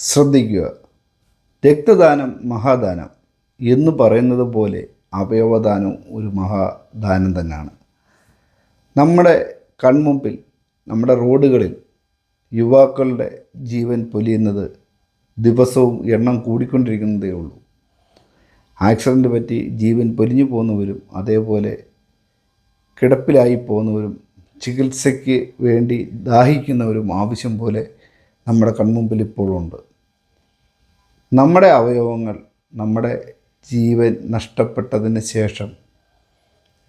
ശ്രദ്ധിക്കുക. രക്തദാനം മഹാദാനം എന്ന് പറയുന്നത് പോലെ അവയവദാനം ഒരു മഹാദാനം തന്നെയാണ്. നമ്മുടെ കൺമുമ്പിൽ നമ്മുടെ റോഡുകളിൽ യുവാക്കളുടെ ജീവൻ പൊലിയുന്നത് ദിവസവും എണ്ണം കൂടിക്കൊണ്ടിരിക്കുന്നതേ ഉള്ളൂ. ആക്സിഡന്റ് പറ്റി ജീവൻ പൊലിഞ്ഞു പോകുന്നവരും അതേപോലെ കിടപ്പിലായി പോകുന്നവരും ചികിത്സയ്ക്ക് വേണ്ടി ദാഹിക്കുന്നവരും ആവശ്യം പോലെ നമ്മുടെ കൺമുമ്പിൽ ഇപ്പോഴുണ്ട് നമ്മുടെ അവയവങ്ങൾ നമ്മുടെ ജീവൻ നഷ്ടപ്പെട്ടതിന് ശേഷം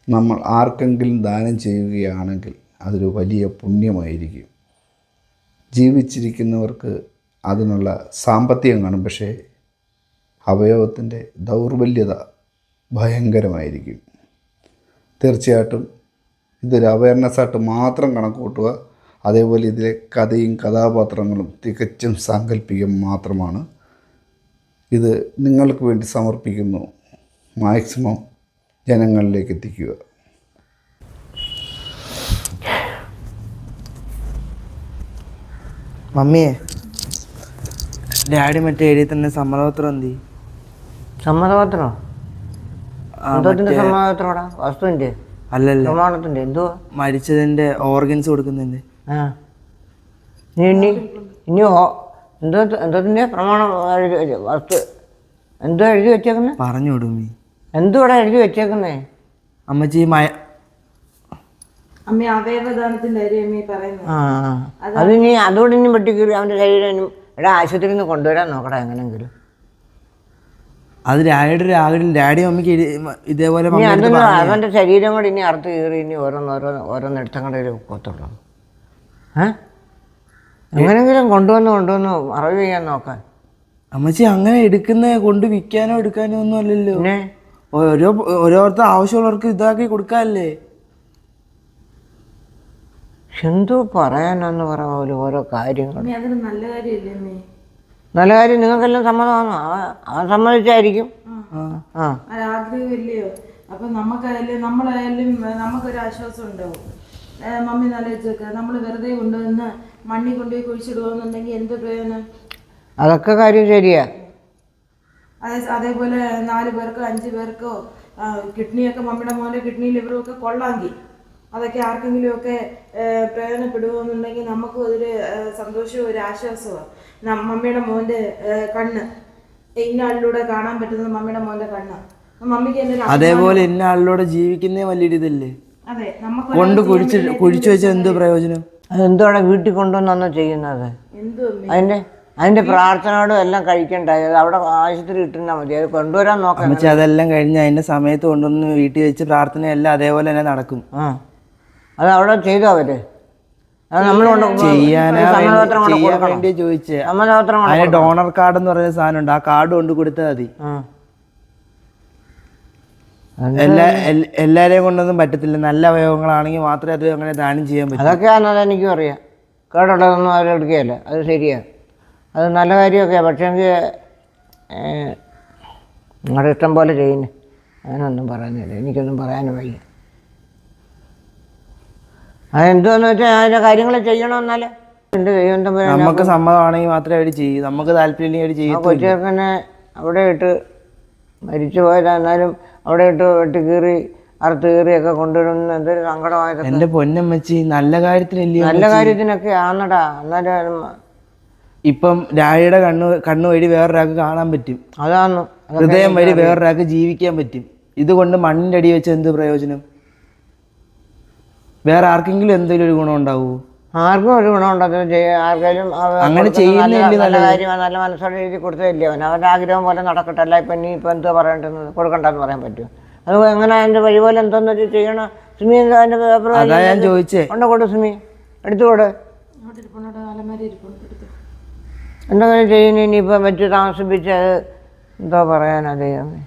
നമ്മൾ ആർക്കെങ്കിലും ദാനം ചെയ്യുകയാണെങ്കിൽ അതൊരു വലിയ പുണ്യമായിരിക്കും. ജീവിച്ചിരിക്കുന്നവർക്ക് അതിനുള്ള സാമ്പത്തികം കാണും പക്ഷേ അവയവത്തിന്റെ ദൗർബല്യത ഭയങ്കരമായിരിക്കും. തീർച്ചയായിട്ടും ഇതൊരു അവയർനെസ്സായിട്ട് മാത്രം കണക്ക് കൂട്ടുക. അതേപോലെ ഇതിലെ കഥയും കഥാപാത്രങ്ങളും തികച്ചും സാങ്കല്പികം മാത്രമാണ്. ഇത് നിങ്ങൾക്ക് വേണ്ടി സമർപ്പിക്കുന്നു. മാക്സിമം ജനങ്ങളിലേക്ക് എത്തിക്കുക. മമ്മിയെ ഡാഡി മറ്റേ എഴുതി തന്നെ സമ്മതപത്രം എന്തി സമ്മതപത്രോ എന്തോത്തിന്റെ സമ്മതപത്രമാടാ വസ്തുവിന്റെ അല്ലല്ല. പ്രമാണത്തിന്റെ മരിച്ചതിന്റെ ഓർഗൻസ് കൊടുക്കുന്നതിന്റെ ആ. ഇനി ഇനി എന്തോ എന്തോത്തിന്റെ പ്രമാണം എഴുതി വസ്തു. എന്തോ എഴുതി വെച്ചേക്കുന്നേ? പറഞ്ഞു വിടുമ്മി എന്തുവാടാ എഴുതി വെച്ചേക്കുന്നേ? അമ്മച്ചി മയ അമ്മ അവയവദാനത്തിന്റെ കാര്യം അമ്മ പറയുന്നത്. ആ അത് നീ അതോടെ ഇനി വെട്ടിക്കീറി അവന്റെ ശരീരം എടാ ആശുപത്രിയിൽ നിന്ന് കൊണ്ടുവരാൻ നോക്കടാ എങ്ങനെങ്കിലും അത് ഡാഡിയുടെ രാവിലെ ഡാഡി അമ്മയ്ക്ക് ഇതേപോലെ നീ മമ്മി അതൊന്നും അവന്റെ ശരീരം കൂടി ഇനി അറുത്ത് കീറി ഇനി ഓരോന്ന് ഓരോന്ന് ഓരോന്നിടത്തങ്ങളുടെ കൊത്തുള്ളൂ ഏ? എങ്ങനെങ്കിലും കൊണ്ടുവന്ന് കൊണ്ടുവന്ന് മറവ് ചെയ്യാൻ നോക്കാൻ. അമ്മച്ചി അങ്ങനെ എടുക്കുന്ന കൊണ്ട് വിൽക്കാനോ എടുക്കാനോ ഒന്നും അല്ലല്ലോ. ഓരോ ഓരോരുത്തർ ആവശ്യമുള്ളവർക്ക് ഇതാക്കി കൊടുക്കാല്ലേ? എന്തു പറയാനെന്ന് പറഞ്ഞ ഓരോ കാര്യങ്ങൾ നല്ല കാര്യമല്ലേ നല്ല കാര്യം നിങ്ങൾക്കെല്ലാം സമ്മതമാണോ? ആ സമ്മതിച്ചായിരിക്കും. ആഗ്രഹമില്ലയോ? അപ്പൊ നമുക്കായാലും നമ്മളായാലും നമുക്കൊരു ആശ്വാസം ഉണ്ടാവും മമ്മി നാലോചിച്ചൊക്കെ നമ്മൾ വെറുതെ കൊണ്ടുവന്ന് മണ്ണി കൊണ്ടുപോയി കുഴിച്ചിടുകയെന്നുണ്ടെങ്കിൽ എന്ത് പ്രയോജനം? അതൊക്കെ കാര്യം ശരിയാ. അതേ അതേപോലെ നാല് പേർക്കോ അഞ്ച് പേർക്കോ കിഡ്നിയൊക്കെ മമ്മിയുടെ മോനെ കിഡ്നി ലിവറും ഒക്കെ കൊള്ളാമെങ്കിൽ അതൊക്കെ ആർക്കെങ്കിലും ഒക്കെ ഏഹ്, പ്രയോജനപ്പെടുകയെന്നുണ്ടെങ്കിൽ നമുക്കും അതൊരു സന്തോഷവും ഒരു ആശ്വാസവും മമ്മിയുടെ മോന്റെ കണ്ണ്. ഇന്ന ആളിലൂടെ കാണാൻ പറ്റുന്നത് മമ്മിയുടെ മോന്റെ കണ്ണ്. മമ്മിക്ക് അതേപോലെ ഇന്ന ആളിലൂടെ ജീവിക്കുന്നേ വലിയൊരു ഇതല്ലേ കൊണ്ട് കുഴിച്ച് കുഴിച്ചു വെച്ചാൽ എന്ത് പ്രയോജനം? അതെന്തോടെ വീട്ടിൽ കൊണ്ടുവന്നോ ചെയ്യുന്നത്? അതിന്റെ അതിന്റെ പ്രാർത്ഥനയോടും എല്ലാം കഴിക്കണ്ടായി അത് അവിടെ ആശുപത്രി കിട്ടുന്നാൽ മതി. അത് കൊണ്ടുവരാൻ നോക്കാം. അമ്മച്ചി അതെല്ലാം കഴിഞ്ഞ് അതിന്റെ സമയത്ത് കൊണ്ടുവന്ന് വീട്ടിൽ വെച്ച് പ്രാർത്ഥനയെല്ലാം അതേപോലെ തന്നെ നടക്കും. ആ. അത് അവിടെ ചെയ്തു അവർ? അത് നമ്മൾ കൊണ്ട് ചെയ്യാനാ വേണ്ടി ചോദിച്ചേ. ഡോണർ കാർഡ് എന്ന് പറയുന്ന സാധനം ഉണ്ട്. ആ കാർഡ് കൊണ്ട് കൊടുത്താൽ മതി. എല്ലാ എല്ലാരെയും കൊണ്ടൊന്നും പറ്റത്തില്ല. നല്ല അവയവങ്ങളാണെങ്കിൽ മാത്രമേ അത് അങ്ങനെ ദാനം ചെയ്യാൻ പറ്റൂ. അതൊക്കെയാണെന്നത് എനിക്കും അറിയാം. കേടുള്ളതൊന്നും അവരെടുക്കുകയല്ല അത് ശരിയാണ് അത് നല്ല കാര്യമൊക്കെയാണ് പക്ഷേ എനിക്ക് നിങ്ങളുടെ ഇഷ്ടം പോലെ ചെയ്യുന്നു. അങ്ങനൊന്നും പറയുന്നില്ല. എനിക്കൊന്നും പറയാനും വയ്യ. അതെന്തോന്ന് വെച്ചാൽ അതിന്റെ കാര്യങ്ങൾ ചെയ്യണമെന്നാൽ നമുക്ക് സമ്മതമാണെങ്കിൽ മാത്രമേ അവർ ചെയ്യൂ. നമുക്ക് താല്പര്യം അവർ ചെയ്യും കൊച്ചിയൊക്കെ അവിടെ ഇട്ട് മരിച്ചു പോയതാ എന്നാലും അവിടെ ഇട്ട് വെട്ടി കീറി അറുത്ത് കീറിയൊക്കെ കൊണ്ടുവരുന്ന എന്തൊരു സങ്കടമായത് എന്റെ പൊന്നമ്മച്ചി നല്ല കാര്യത്തിനല്ലേ നല്ല കാര്യത്തിനൊക്കെ ആന്നടാ എന്നാലും ഇപ്പം രാഴയുടെ കണ്ണു കണ്ണു വഴി വേറൊരാൾക്ക് കാണാൻ പറ്റും. അതാണ്. ഹൃദയം വഴി വേറൊരാൾക്ക് ജീവിക്കാൻ പറ്റും. ഇതുകൊണ്ട് മണ്ണിന്റെ അടി വെച്ച് എന്ത് പ്രയോജനം? വേറെ ആർക്കെങ്കിലും എന്തെങ്കിലും ഒരു ഗുണം ഉണ്ടാവുമോ ആർക്കും ഒരു ഗുണമുണ്ടോ ചെയ്യാൻ ആർക്കെങ്കിലും അങ്ങനെ ചെയ്യുന്നില്ല നല്ല- കാര്യമാണ് നല്ല മനസ്സോടെ എഴുതി കൊടുത്തതല്ലേ അവൻ അവന്റെ ആഗ്രഹം പോലെ നടക്കട്ടെ അല്ല ഇപ്പം നീ ഇപ്പം എന്തോ പറയേണ്ടത്? കൊടുക്കണ്ടെന്ന് പറയാൻ പറ്റുമോ? അത് എങ്ങനെ അതിന്റെ വഴി പോലെ എന്തോന്ന് വെച്ച് ചെയ്യണം? സുമി എന്താ അതിന്റെ പേപ്പർ ഞാൻ ചോദിച്ചേ. കൊണ്ട് കൊടു സുമി. എടുത്തു കൊട്. അവിടെ ഇരിപ്പുണ്ട് അലമാരി ഇരിപ്പുണ്ട് എടുത്തു എന്തെങ്കിലും ചെയ്യുന്നു? ഇനിയിപ്പം വെച്ച് താമസിപ്പിച്ച് അത് എന്തോ പറയാനാ ദൈവമേ.